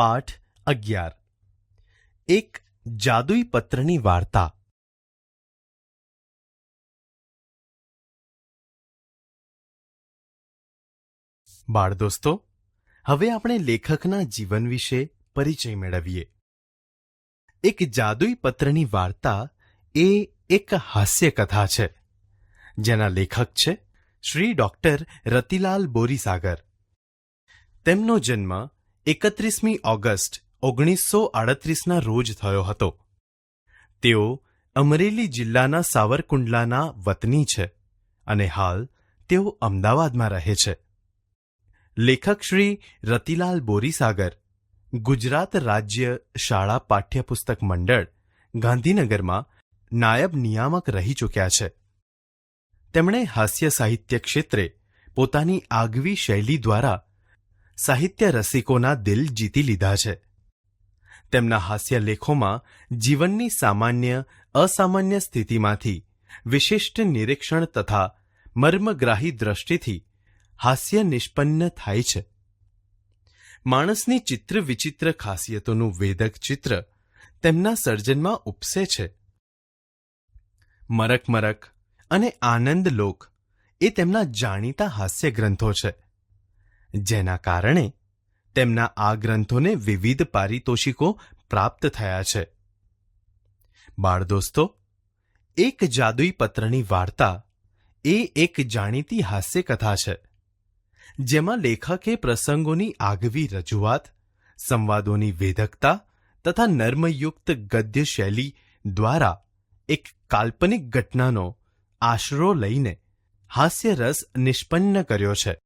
પાઠ અગિયાર. એક જાદુઈ પત્રની વાર્તા. બાળ દોસ્તો હવે આપણે લેખકના જીવન વિશે પરિચય મેળવીએ. એક જાદુઈ પત્રની વાર્તા એ એક હાસ્ય કથા છે, જેના લેખક છે શ્રી ડોક્ટર રતિલાલ બોરીસાગર. તેમનો જન્મ એકત્રીસમી ઓગસ્ટ ઓગણીસો આડત્રીસના રોજ થયો હતો. તેઓ અમરેલી જિલ્લાના સાવરકુંડલાના વતની છે અને હાલ તેઓ અમદાવાદમાં રહે છે. લેખક શ્રી રતિલાલ બોરીસાગર, ગુજરાત રાજ્ય શાળા પાઠ્યપુસ્તક મંડળ, ગાંધીનગરમાં નાયબ નિયામક રહી ચૂક્યા છે. તેમણે હાસ્ય સાહિત્ય ક્ષેત્રે પોતાની આગવી શૈલી દ્વારા સાહિત્ય રસિકોના દિલ જીતી લીધા છે. તેમના હાસ્ય લેખોમાં જીવનની સામાન્ય, અસામાન્ય સ્થિતિમાંથી વિશિષ્ટ નિરીક્ષણ તથા મર્મગ્રાહી દ્રષ્ટિથી હાસ્ય નિષ્પન્ન થાય છે. માણસની ચિત્ર વિચિત્ર ખાસિયતોનું વેદક ચિત્ર તેમના સર્જનમાં ઉપસે છે. મરક મરક અને આનંદ લોક એ તેમના જાણીતા હાસ્ય ગ્રંથો છે. જેના કારણે તેમના આ ગ્રંથોને વિવિધ પારિતોષિકો પ્રાપ્ત થયા છે. બાળ દોસ્તો એક જાદુઈ પત્રની વાર્તા એ એક જાણીતી હાસ્ય કથા છે, જેમાં લેખકે પ્રસંગોની આગવી રજૂઆત, સંવાદોની વેધકતા તથા નર્મયુક્ત ગદ્ય શૈલી દ્વારા એક કાલ્પનિક ઘટનાનો આશરો લઈને હાસ્યરસ નિષ્પન્ન કર્યો છે.